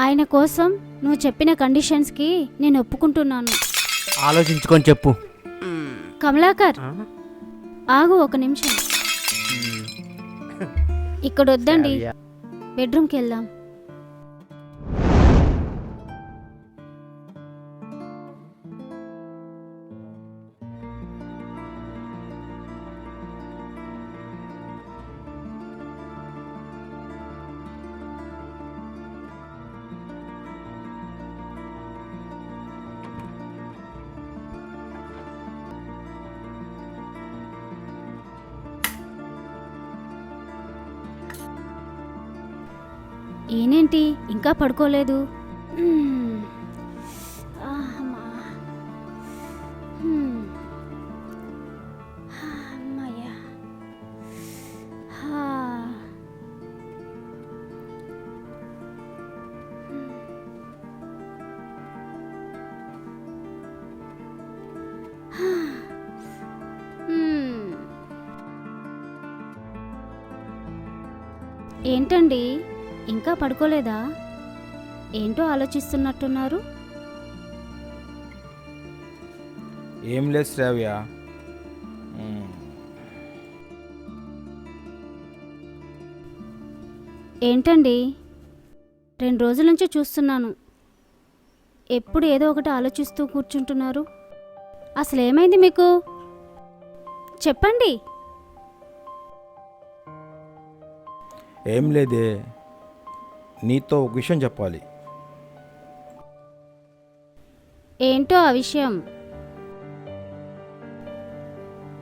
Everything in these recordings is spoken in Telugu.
ఆయన కోసం నువ్వు చెప్పిన కండిషన్స్కి నేను ఒప్పుకుంటున్నాను. ఆలోచించుకొని చెప్పు. కమలాకర్ ఆగు ఒక నిమిషం. ఇక్కడ వద్దండి. బెడ్రూమ్కి వెళ్దాం ఈయనేంటి? ఇంకా పడుకోలేదు. ఏంటండి? ఇంకా పడుకోలేదా? ఏంటో ఆలోచిస్తున్నట్టున్నారు. ఏం లేదు శ్రావ్య. ఏంటండి? రెండు రోజుల నుంచి చూస్తున్నాను. ఎప్పుడు ఏదో ఒకటి ఆలోచిస్తూ కూర్చుంటున్నారు. అసలు ఏమైంది మీకు? చెప్పండి. ఏం లేదే. నీతో ఒక విషయం చెప్పాలి. ఏంటో ఆ విషయం?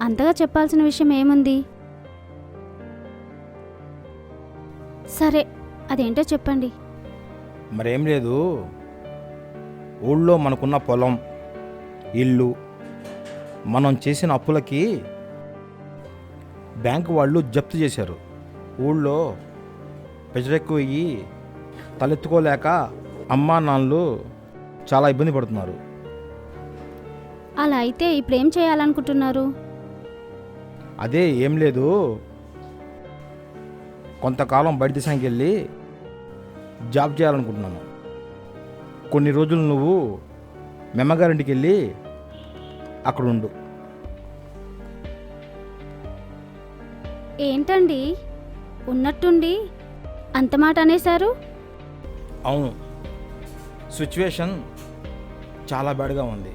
అంతగా చెప్పాల్సిన విషయం ఏముంది? సరే అదేంటో చెప్పండి. మరేం లేదు. ఊళ్ళో మనకున్న పొలం ఇల్లు మనం చేసిన అప్పులకి బ్యాంకు వాళ్ళు జప్తు చేశారు. ఊళ్ళో పెజరెక్కువయ్యి తలెత్తుకోలేక అమ్మా నాన్నలు చాలా ఇబ్బంది పడుతున్నారు. అలా అయితే ఇప్పుడు ఏం చేయాలనుకుంటున్నారు? అదే ఏం లేదు. కొంతకాలం బయట దేశానికి వెళ్ళి జాబ్ చేయాలనుకుంటున్నాను. కొన్ని రోజులు నువ్వు మెమ్మగారింటికి వెళ్ళి అక్కడ ఉండు. ఏంటండి? ఉన్నట్టుండి అంత మాట అనేశారు? అవును. సిచ్యువేషన్ చాలా బ్యాడ్గా ఉంది.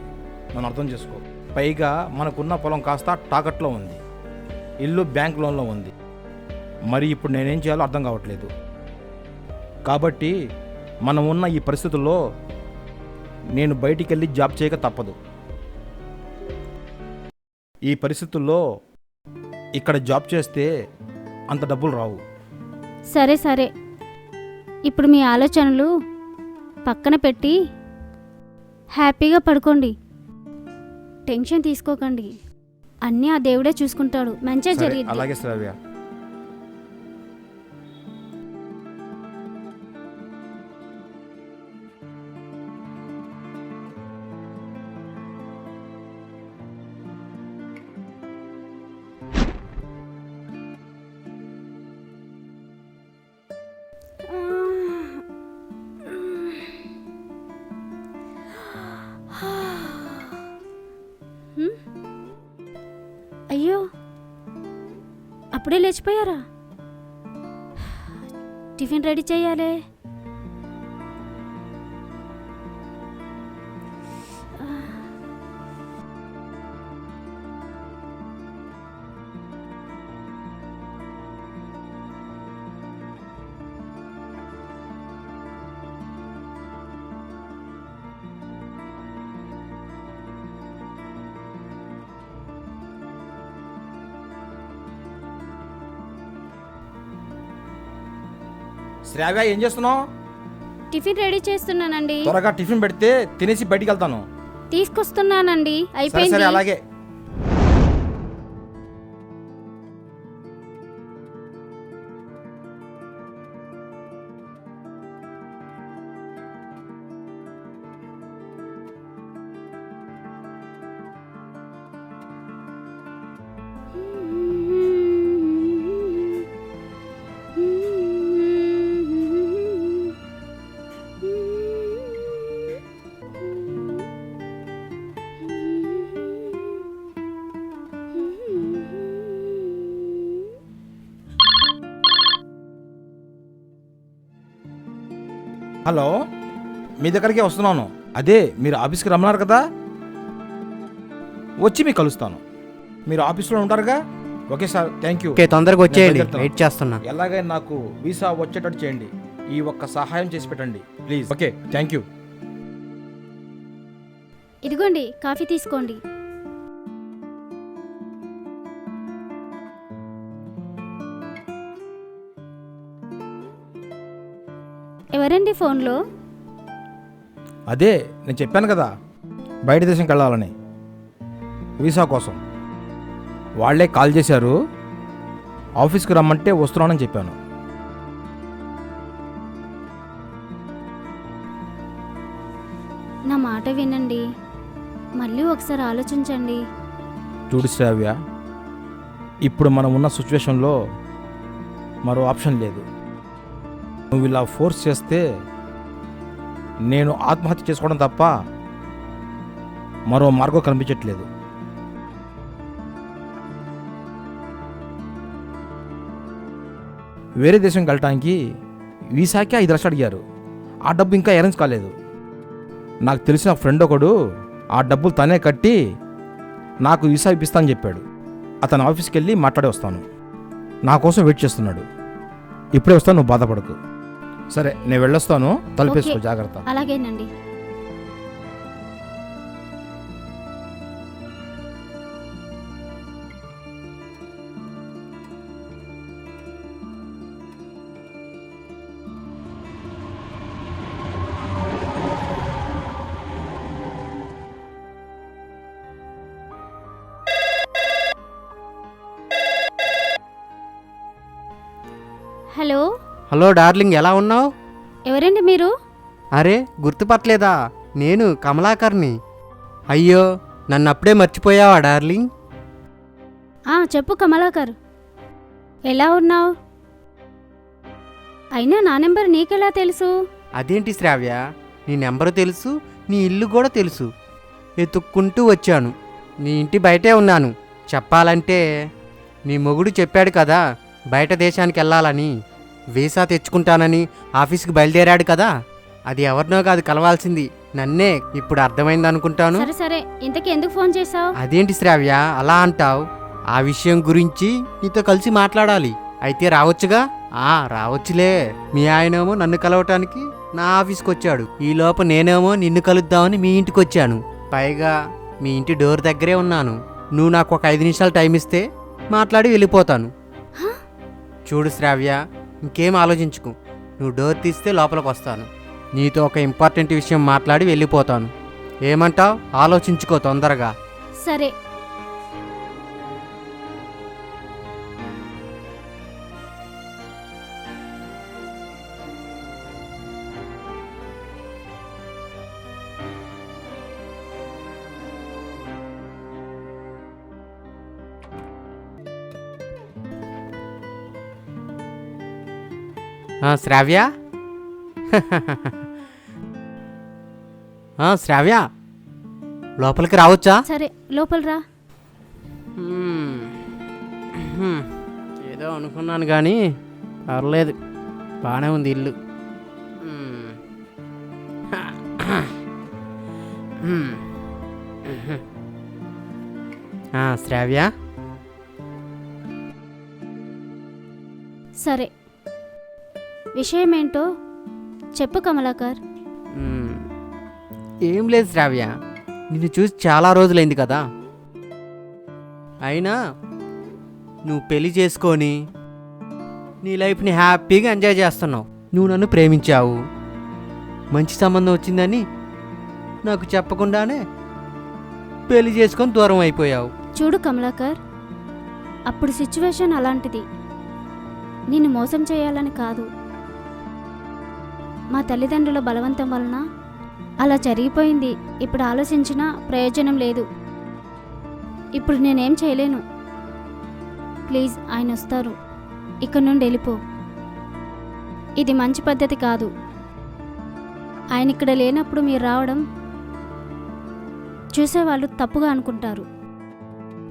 మనం అర్థం చేసుకో. పైగా మనకున్న పొలం కాస్త టాకట్లో ఉంది. ఇల్లు బ్యాంక్ లోన్లో ఉంది. మరి ఇప్పుడు నేనేం చేయాలో అర్థం కావట్లేదు. కాబట్టి మనం ఉన్న ఈ పరిస్థితుల్లో నేను బయటికి వెళ్ళి జాబ్ చేయక తప్పదు. ఈ పరిస్థితుల్లో ఇక్కడ జాబ్ చేస్తే అంత డబ్బులు రావు. సరే సరే. ఇప్పుడు మీ ఆలోచనలు పక్కన పెట్టి హ్యాపీగా పడుకోండి. టెన్షన్ తీసుకోకండి. అన్నీ ఆ దేవుడే చూసుకుంటాడు. మంచిగా జరిగింది అలాగే శ్రావ్య. అప్పుడే లేచిపోయారా? టిఫిన్ రెడీ చేయాలి. శ్రావ్య ఏం చేస్తున్నావు? టిఫిన్ రెడీ చేస్తున్నానండి. త్వరగా టిఫిన్ పెడితే తినేసి బయటికి వెళ్తాను. తీసుకొస్తున్నానండి. సరే అయిపోయింది. అలాగే. హలో మీ దగ్గరికే వస్తున్నాను. అదే మీరు ఆఫీస్కి రమ్మన్నారు కదా? వచ్చి మీకు కలుస్తాను. మీరు ఆఫీస్లో ఉంటారుగా? Okay sir thank you okay తొందరగా వచ్చేయండి. వెయిట్ చేస్తున్నా. ఎలాగైనా నాకు వీసా వచ్చేటట్టు చేయండి. ఈ ఒక్క సహాయం చేసి పెట్టండి ప్లీజ్ ఓకే థ్యాంక్ యూ ఇదిగోండి కాఫీ తీసుకోండి. ఎవరండి ఫోన్లో? అదే నేను చెప్పాను కదా బయట దేశంకి వెళ్ళాలని వీసా కోసం. వాళ్ళే కాల్ చేశారు ఆఫీస్కి రమ్మంటే వస్తున్నానని చెప్పాను. నా మాట వినండి. మళ్ళీ ఒకసారి ఆలోచించండి. చూడు శ్రావ్య ఇప్పుడు మనం ఉన్న సిచ్యువేషన్లో మరో ఆప్షన్ లేదు. నువ్వు ఇలా ఫోర్స్ చేస్తే నేను ఆత్మహత్య చేసుకోవడం తప్ప మరో మార్గం కనిపించట్లేదు. వేరే దేశంకి వెళ్ళటానికి వీసాకే ఐదు లక్షలు అడిగారు. ఆ డబ్బు ఇంకా అరేంజ్ కాలేదు. నాకు తెలిసిన ఫ్రెండ్ ఒకడు ఆ డబ్బులు తనే కట్టి నాకు వీసా ఇప్పిస్తానని చెప్పాడు. అతను ఆఫీస్కి వెళ్ళి మాట్లాడి వస్తాను. నా కోసం వెయిట్ చేస్తున్నాడు. ఇప్పుడే వస్తాను నువ్వు బాధపడకు. సరే నేను వెళ్ళొస్తాను. తలుపేసుకో. జాగ్రత్త. అలాగేనండి. హలో డార్లింగ్ ఎలా ఉన్నావు? ఎవరండి మీరు? అరే గుర్తుపట్టలేదా? నేను కమలాకర్ని. అయ్యో నన్ను అప్పుడే మర్చిపోయావా డార్లింగ్? ఆ చెప్పు కమలాకర్. ఎలా ఉన్నావు? అయినా నా నెంబర్ నీకెలా తెలుసు? అదేంటి శ్రావ్య? నీ నెంబరు తెలుసు నీ ఇల్లు కూడా తెలుసు. ఎత్తుక్కుంటూ వచ్చాను. నీ ఇంటి బయటే ఉన్నాను. చెప్పాలంటే నీ మొగుడు చెప్పాడు కదా బయట దేశానికి వెళ్ళాలని వీసా తెచ్చుకుంటానని ఆఫీస్కి బయలుదేరాడు కదా. అది ఎవరినో కాదు కలవాల్సింది. నన్నే ఇప్పుడు అర్థమైంది అనుకుంటాను సరే సరే. ఇంతకీ ఎందుకు ఫోన్ చేశావు? అదేంటి శ్రావ్య? అలా అంటావు. ఆ విషయం గురించి నీతో కలిసి మాట్లాడాలి. అయితే రావచ్చుగా? ఆ రావచ్చులే. మీ ఆయనేమో నన్ను కలవటానికి నా ఆఫీస్కి వచ్చాడు ఈ లోపు నేనేమో నిన్ను కలుద్దామని మీ ఇంటికి వచ్చాను పైగా మీ ఇంటి డోర్ దగ్గరే ఉన్నాను. నువ్వు నాకు ఒక ఐదు నిమిషాలు టైం ఇస్తే మాట్లాడి వెళ్ళిపోతాను? చూడు శ్రావ్య ఇంకేం ఆలోచించుకు. నువ్వు డోర్ తీస్తే లోపలికి వస్తాను. నీతో ఒక ఇంపార్టెంట్ విషయం మాట్లాడి వెళ్ళిపోతాను. ఏమంటావ్? ఆలోచించుకో తొందరగా. సరే. శ్రావ్య? శ్రావ్య? లోపలికి రావచ్చా? సరే లోపల రా. ఏదో అనుకున్నాను కానీ పర్లేదు. బాగానే ఉంది ఇల్లు. శ్రావ్య? సరే. విషయమేంటో చెప్పు కమలాకర్. ఏం లేదు శ్రావ్య నిన్ను చూసి చాలా రోజులైంది కదా. అయినా నువ్వు పెళ్ళి చేసుకొని నీ లైఫ్ని హ్యాపీగా ఎంజాయ్ చేస్తున్నావు. నువ్వు నన్ను ప్రేమించావు. మంచి సంబంధం వచ్చిందని నాకు చెప్పకుండానే పెళ్ళి చేసుకొని దూరం అయిపోయావు. చూడు కమలాకర్ అప్పుడు సిచ్యువేషన్ అలాంటిది. నిన్ను మోసం చేయాలని కాదు. మా తల్లిదండ్రుల బలవంతం వలన అలా జరిగిపోయింది. ఇప్పుడు ఆలోచించినా ప్రయోజనం లేదు. ఇప్పుడు నేనేం చేయలేను. ప్లీజ్ ఆయన వస్తారు. ఇక్కడ నుండి వెళ్ళిపో. ఇది మంచి పద్ధతి కాదు. ఆయన ఇక్కడ లేనప్పుడు మీరు రావడం చూసేవాళ్ళు తప్పుగా అనుకుంటారు.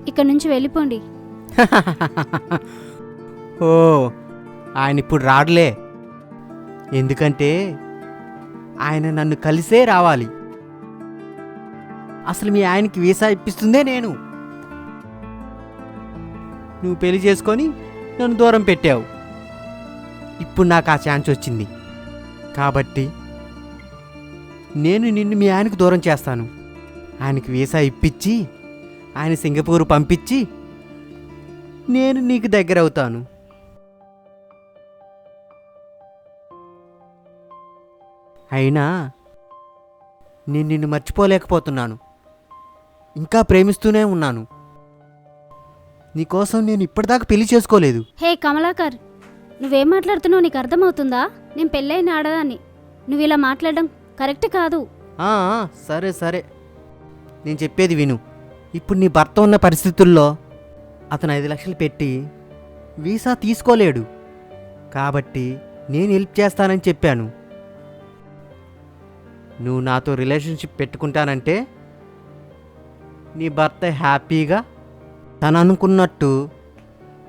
ఇక్కడ నుంచి వెళ్ళిపోండి. ఓ ఆయన ఇప్పుడు రాడులే. ఎందుకంటే ఆయన నన్ను కలిసే రావాలి. అసలు మీ ఆయనకి వీసా ఇప్పిస్తుందే నేను. నువ్వు పెళ్ళి చేసుకొని నన్ను దూరం పెట్టావు. ఇప్పుడు నాకు ఆ ఛాన్స్ వచ్చింది. కాబట్టి నేను నిన్ను మీ ఆయనకు దూరం చేస్తాను. ఆయనకి వీసా ఇప్పించి ఆయన సింగపూర్ పంపించి నేను నీకు దగ్గర అవుతాను అయినా నేను నిన్ను మర్చిపోలేకపోతున్నాను. ఇంకా ప్రేమిస్తూనే ఉన్నాను. నీకోసం నేను ఇప్పటిదాకా పెళ్ళి చేసుకోలేదు. హే కమలాకర్ నువ్వేం మాట్లాడుతున్నావు నీకు అర్థమవుతుందా? నేను పెళ్ళైన ఆడదాన్ని. నువ్వు ఇలా మాట్లాడడం కరెక్ట్ కాదు. ఆ, ఆ, సరే సరే. నేను చెప్పేది విను. ఇప్పుడు నీ భర్త ఉన్న పరిస్థితుల్లో అతను ఐదు లక్షలు పెట్టి వీసా తీసుకోలేడు. కాబట్టి నేను హెల్ప్ చేస్తానని చెప్పాను. నువ్వు నాతో రిలేషన్షిప్ పెట్టుకుంటానంటే నీ భర్త హ్యాపీగా తను అనుకున్నట్టు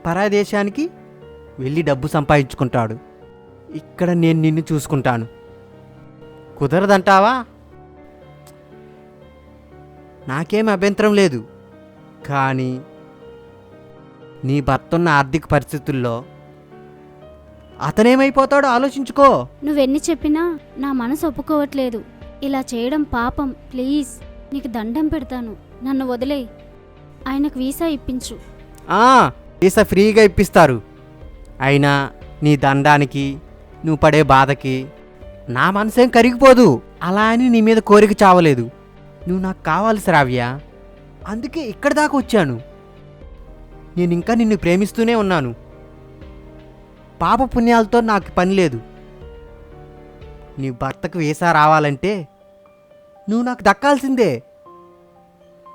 పరాయి దేశానికి వెళ్ళి డబ్బు సంపాదించుకుంటాడు. ఇక్కడ నేను నిన్ను చూసుకుంటాను. కుదరదంటావా? నాకేం అభ్యంతరం లేదు. కానీ నీ భర్త ఉన్న ఆర్థిక పరిస్థితుల్లో అతనేమైపోతాడో ఆలోచించుకో. నువ్వెన్ని చెప్పినా నా మనసు ఒప్పుకోవట్లేదు. ఇలా చేయడం పాపం. ప్లీజ్ నీకు దండం పెడతాను. నన్ను వదిలే ఆయనకు వీసా ఇప్పించు. ఆ, వీసా ఫ్రీగా ఇప్పిస్తారు. అయినా నీ దండానికి నువ్వు పడే బాధకి నా మనసేం కరిగిపోదు. అలా అని నీ మీద కోరిక చావలేదు. నువ్వు నాకు కావాలి శ్రావ్య అందుకే ఇక్కడి దాకా వచ్చాను. నేను ఇంకా నిన్ను ప్రేమిస్తూనే ఉన్నాను. పాప పుణ్యాలతో నాకు పని లేదు. నీ భర్తకు వీసా రావాలంటే నువ్వు నాకు దక్కాల్సిందే.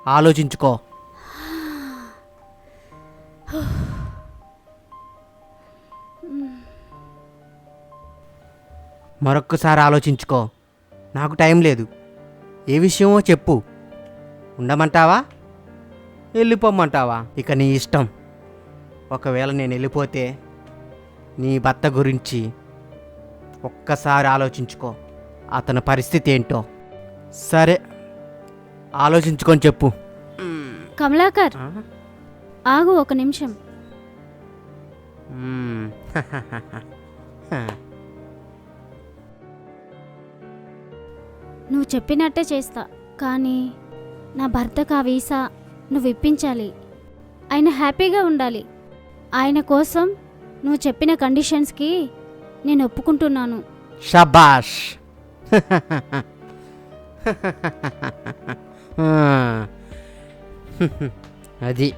ఆలోచించుకో. మరొక్కసారి ఆలోచించుకో. నాకు టైం లేదు. ఏ విషయమో చెప్పు. ఉండమంటావా? వెళ్ళిపోమంటావా? ఇక నీ ఇష్టం. ఒకవేళ నేను వెళ్ళిపోతే నీ భర్త గురించి ఒక్కసారి ఆలోచించుకో. అతని పరిస్థితి ఏంటో. సరే ఆలోచించుకొని చెప్పు కమలాకర్? ఆగు ఒక నిమిషం. నువ్వు చెప్పినట్టే చేస్తా కానీ నా భర్తకు ఆ వీసా నువ్వు ఇప్పించాలి ఆయన హ్యాపీగా ఉండాలి ఆయన కోసం నువ్వు చెప్పిన కండిషన్స్కి నేను ఒప్పుకుంటున్నాను షబాష్. అది.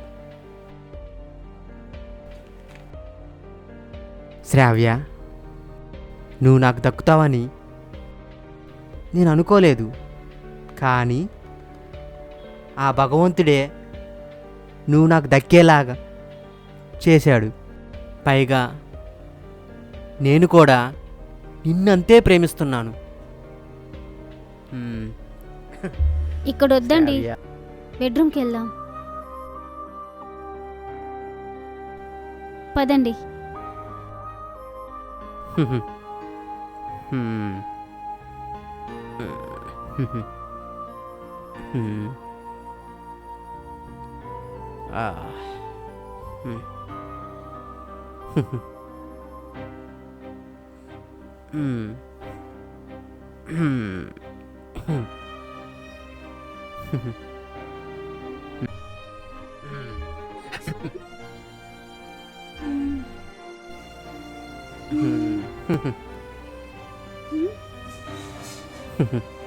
శ్రావ్య నువ్వు నాకు దక్కుతావని నేను అనుకోలేదు. కానీ ఆ భగవంతుడే నువ్వు నాకు దక్కేలాగా చేశాడు. పైగా నేను కూడా నిన్నంతే ప్రేమిస్తున్నాను. ఇక్కడ వద్దండి. బెడ్రూమ్కి వెళ్దాం పదండి. హ్మ్. 음. 음. 음.